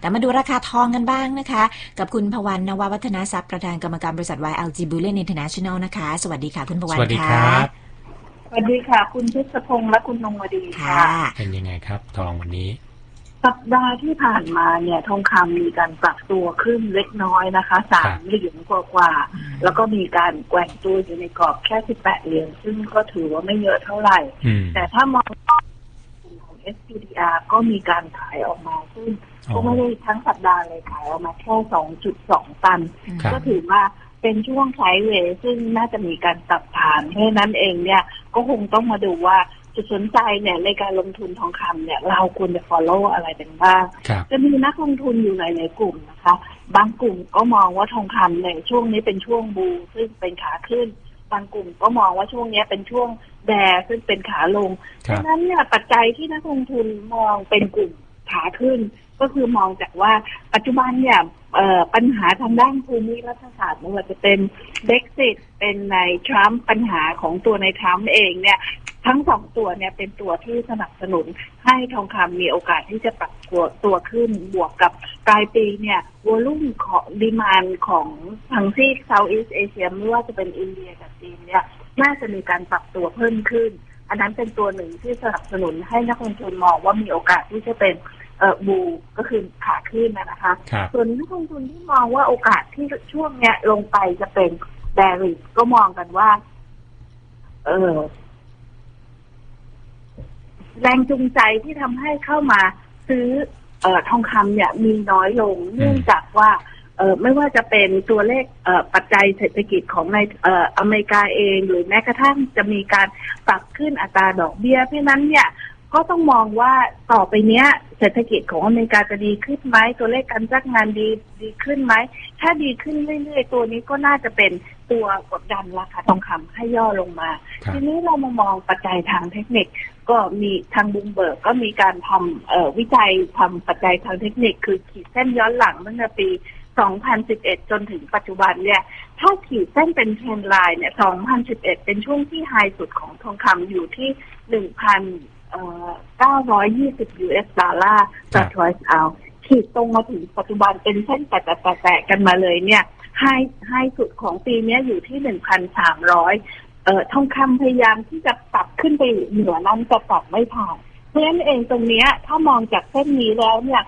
แต่มาดูราคาทองกันบ้างนะคะ กับคุณพวันนววัฒนาทรัพย์ประธานกรรมการบริษัท YLG Bullion International นะคะ สวัสดีค่ะ คุณพวันสวัสดีะครับสวัสดีค่ะ คุณพิศพงษ์และคุณนงวดีค่ะค่ะ เป็นยังไงครับ ทองวันนี้ สัปดาห์ที่ผ่านมาเนี่ยทองคำมีการปรับตัวขึ้นเล็กน้อยนะคะสามเหรียญกว่าๆแล้วก็มีการแกว่งตัวอยู่ในกรอบแค่สิบแปดเหรียญซึ่งก็ถือว่าไม่เยอะเท่าไหร่อืมแต่ถ้ามองกลุ่มของ SPDR ก็มีการขายออกมาซึ่งอ๋อก็ไม่ได้ทั้งสัปดาห์เลยขายออกมาแค่สองจุดสองตัน ครับ ก็ถือว่าเป็นช่วงไซด์เวย์ซึ่งน่าจะมีการปรับฐานเพราะฉะนั้นเองเนี่ยก็คงต้องมาดูว่าจุดสนใจเนี่ยในการลงทุนทองคำเนี่ย เราควรจะ follow อะไรเป็นบ้าง ครับ จะมีนักลงทุนอยู่ในในกลุ่มนะคะ บางกลุ่มก็มองว่าทองคำในช่วงนี้เป็นช่วงบู ซึ่งเป็นขาขึ้น บางกลุ่มก็มองว่าช่วงนี้เป็นช่วงแบร์ซึ่งเป็นขาลงครัดับงนั้นเนี่ยปัจจัยที่นักลงทุนมองเป็นกลุ่มขาขึ้น ก็คือมองจากว่าปัจจุบันเนี่ยเอ่อปัญหาทางด้านภูมิรัฐศาสตร์ไม่ว่าจะเป็นเบ x ซิตเป็นในทรัมป์ปัญหาของตัวในทรัมป์เองเนี่ยทั้งสองตัวเนี่ยเป็นตัวที่สนับสนุนให้ทองคำมีโอกาสที่จะปรับตัวตัวขึ้นบวกกับ ปลายปีเนี่ยวอลุ่มของดีมานของทางซีกเซาท์อีสเอเชียไม่ว่าจะเป็นอินเดียกับจีนเนี่ยน่าจะมีการปรับตัวเพิ่มขึ้น อันนั้นเป็นตัวหนึ่งที่สนับสนุนให้นักลงทุนมองว่ามีโอกาสที่จะเป็นเอ่อบูก็คือขาขึ้นนะนะคะครับส่วนนักลงทุนที่มองว่าโอกาสที่ช่วงเนี้ยลงไปจะเป็นแบริกก็มองกันว่า เออแรงจูงใจที่ทำให้เข้ามาซื้อเอ่อ ทองคำเนี่ยมีน้อยลงเนื่องจากว่าเอ่อไม่ว่าจะเป็นตัวเลขเอ่อปัจจัยเศรษฐกิจของในเอ่ออเมริกาเอง หรือแม้กระทั่งจะมีการปรับขึ้นอัตราดอกเบี้ย เพราะฉะนั้นเนี่ยก็ต้องมองว่าต่อไปเนี้ย เศรษฐกิจของอเมริกาจะดีขึ้นไหมตัวเลขการจ้างงานดีดีขึ้นไหม ถ้าดีขึ้นเรื่อยๆ ตัวนี้ก็น่าจะเป็นตัวกดดันราคาทองคำให้ย่อลงมาครับทีนี้เรามามองปัจจัยทางเทคนิค ก็มีทางบุมเบิร์กก็มีการทำเอ่อวิจัยทำปัจจัยทางเทคนิค คือขีดเส้นย้อนหลังตั้งแต่ปี 2011 จนถึงปัจจุบันเนี่ย ถ้าขีดเส้นเป็นเทรนไลน์เนี่ย 2011 เป็นช่วงที่ไฮสุดของทองคำอยู่ที่ 1,920 US ดอลลาร์ต่อทรอยส์เอาขีดตรงมาถึงปัจจุบันเป็นเส้นแตะๆๆกันมาเลยเนี่ยไฮไฮสุดของปีเนี้ยอยู่ที่ 1,300 เออทองคำพยายามที่จะปรับขึ้นไปเหนือนั้นจะปรับไม่ผ่านเพราะฉะนั้นเองตรงเนี้ย ถ้ามองจากเส้นนี้แล้วเนี่ย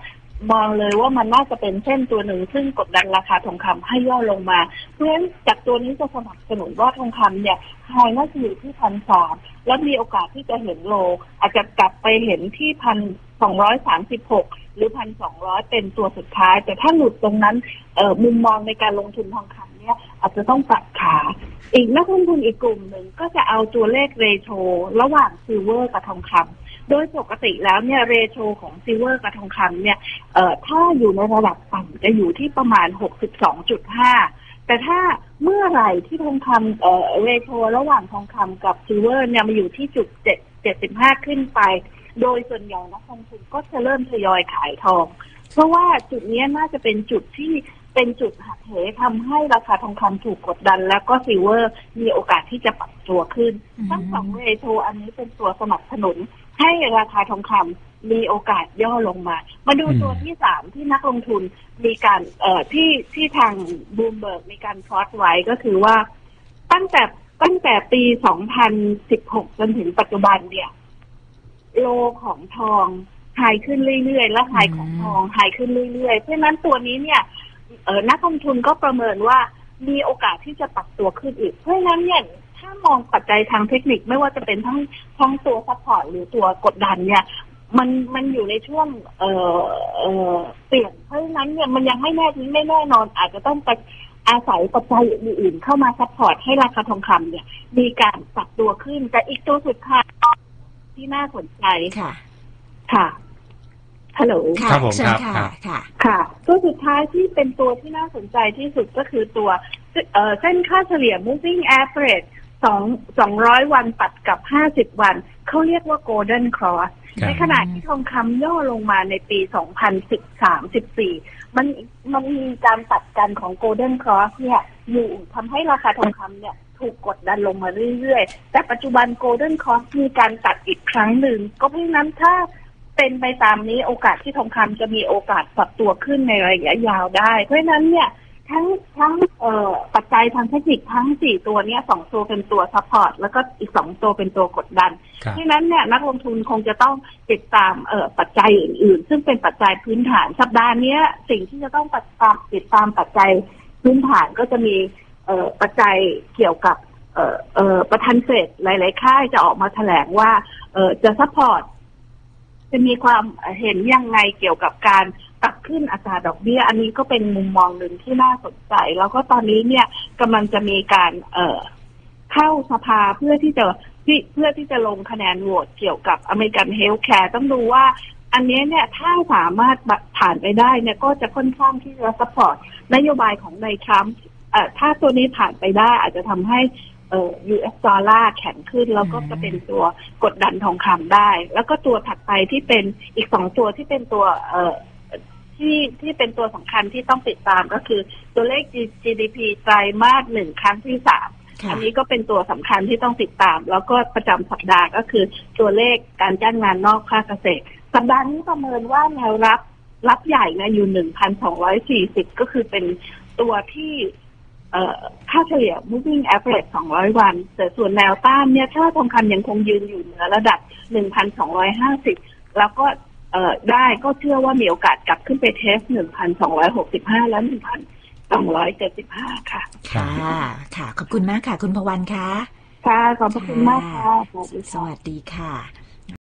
มองเลยว่ามันน่าจะเป็นเส้นตัวหนึ่ง ซึ่งกดดันราคาทองคำให้ย่อลงมา เพราะฉะนั้นจากตัวนี้จะสนับสนุนว่าทองคำเนี่ยไฮน่าจะอยู่ที่พันสามแล้วมีโอกาสที่จะเห็นโล อาจจะกลับไปเห็นที่พันสองร้อยสามสิบหกหรือพันสองร้อยเป็นตัวสุดท้าย แต่ถ้าหลุดตรงนั้นเออมุมมองในการลงทุนทองคำ นี่ยอาจจะต้องปรับขา อีกนักลงทุนอีกกลุ่มหนึ่งก็จะเอาตัวเลขเรโชระหว่างซิลเวอร์กับทองคำโดยปกติแล้วเนี่ยเรโชของซิลเวอร์กับทองคำเนี่ยเอ่อถ้าอยู่ในระดับต่ำจะอยู่ที่ประมาณ 62.5 แต่ถ้าเมื่อไหร่ที่ทองคำเอ่อเรโชระหว่างทองคำกับซิลเวอร์เนี่ยมาอยู่ที่จุด7 75ขึ้นไป โดยส่วนใหญ่นักลงทุนก็จะเริ่มทยอยขายทอง เพราะว่าจุดนี้น่าจะเป็นจุดที่ เป็นจุดหักเหทำให้ราคาทองคำถูกกดดัน แล้วก็ซิลเวอร์มีโอกาสที่จะปรับตัวขึ้นอืมทั้งสองเรโทอันนี้เป็นตัวสนับสนุน ให้ราคาทองคำมีโอกาสย่อลงมา มาดูอืมตัวที่สามที่นักลงทุนมีการเอ่อที่ที่ทางบูมเบิร์กมีการพลอตไว้ก็คือว่า ตั้งแต่ตั้งแต่ปี 2016 จนถึงปัจจุบันเนี่ย โลของทองไฮขึ้นเรื่อยๆ และไฮของทองไฮขึ้นเรื่อยๆ เพราะฉะนั้นตัวนี้เนี่ยเออ นักลงทุนก็ประเมินว่ามีโอกาสที่จะปรับตัวขึ้นอีก เพราะฉะนั้นเนี่ยถ้ามองปัจจัยทางเทคนิคไม่ว่าจะเป็นทั้งทั้งตัวซัพพอร์ตหรือตัวกดดันเนี่ย มันมันอยู่ในช่วงเอ่อเอ่อเปลี่ยนเพราะฉะนั้นเนี่ยมันยังไม่แน่ไม่แน่นอน อาจจะต้องไปอาศัยปัจจัยอื่นๆเข้ามาซัพพอร์ตให้ราคาทองคำเนี่ย มีการปรับตัวขึ้นแต่อีกตัวสุดท้ายที่น่าสนใจค่ะ ค่ะ ฮัลโหลค่ะครับผมเชิญครับ ค่ะครับค่ะค่ะ ตัวสุดท้ายที่เป็นตัวที่น่าสนใจที่สุดก็คือตัวเอ่อเส้นค่าเฉลี่ย moving average สองสองร้อยวันตัดกับห้าสิบวัน เขาเรียกว่า golden cross ครับในขณะที่ทองคำย่อลงมาในปี 2013-14 มันมันมีการตัดกันของ golden cross เนี่ยอยู่ทำให้ราคาทองคำเนี่ยถูกกดดันลงมาเรื่อยๆ แต่ปัจจุบัน golden cross มีการตัดอีกครั้งหนึ่ง ก็เพราะฉะนั้นถ้า เป็นไปตามนี้โอกาสที่ทองคำจะมีโอกาสปรับตัวขึ้นในระยะยาวได้ เพราะฉะนั้นเนี่ยทั้งทั้งเอ่อปัจจัยทางเทคนิคทั้งสี่ตัวเนี้ยสองตัวเป็นตัวซัพพอร์ตแล้วก็อีกสองตัวเป็นตัวกดดันครับเพราะฉะนั้นเนี่ยนักลงทุนคงจะต้องติดตามเอ่อปัจจัยอื่น ๆ ซึ่งเป็นปัจจัยพื้นฐานสัปดาห์เนี้ยสิ่งที่จะต้องติดตามติดตามปัจจัยพื้นฐานก็จะมีเอ่อปัจจัยเกี่ยวกับเอ่อเอ่อประธานเฟดหลาย ๆ ค่ายจะออกมาแถลงว่าเอ่อจะซัพพอร์ต จะมีความเห็นยังไงเกี่ยวกับการปรับขึ้นอัตราดอกเบี้ย อันนี้ก็เป็นมุมมองหนึ่งที่น่าสนใจ แล้วก็ตอนนี้เนี่ยกำลังจะมีการเอ่อเข้าสภาเพื่อที่จะที่เพื่อที่จะลงคะแนนโหวตเกี่ยวกับอเมริกันเฮลท์แคร์ต้องดูว่าอันนี้เนี่ยถ้าสามารถผ่านไปได้เนี่ยก็จะค่อนข้างที่จะสปอร์ตนโยบายของนายทรัมป์ถ้าตัวนี้ผ่านไปได้อาจจะทำให้ เอ่อ US ดอลลาร์แข็งขึ้น แล้วก็จะเป็นตัวกดดันทองคำได้ แล้วก็ตัวถัดไปที่เป็นอีกสองตัวที่เป็นตัวเอ่อที่ที่เป็นตัวสำคัญที่ต้องติดตามก็คือตัวเลข GDP ไตรมาสหนึ่งครั้งที่สามค่ะอันนี้ก็เป็นตัวสำคัญที่ต้องติดตาม แล้วก็ประจำสัปดาห์ก็คือตัวเลขการจ้างงานนอกภาคเกษตร สัปดาห์นี้ประเมินว่าแนวรับรับใหญ่นะอยู่หนึ่งพันสองร้อยสี่สิบก็คือเป็นตัวที่เอ่อ ค่าเฉลี่ย moving average 200 วัน แต่ส่วนแนวต้านเนี่ย ถ้าทองคำยังคงยืนอยู่เหนือระดับ 1,250 แล้วก็เอ่อได้ก็เชื่อว่ามีโอกาสกลับขึ้นไปเทส 1,265 และ 1,275 ค่ะ ค่ะ ค่ะ ขอบคุณมากค่ะ คุณพวันค่ะ ค่ะ ขอบพระคุณมากค่ะ สวัสดีสค่ะวัสดีค่ะ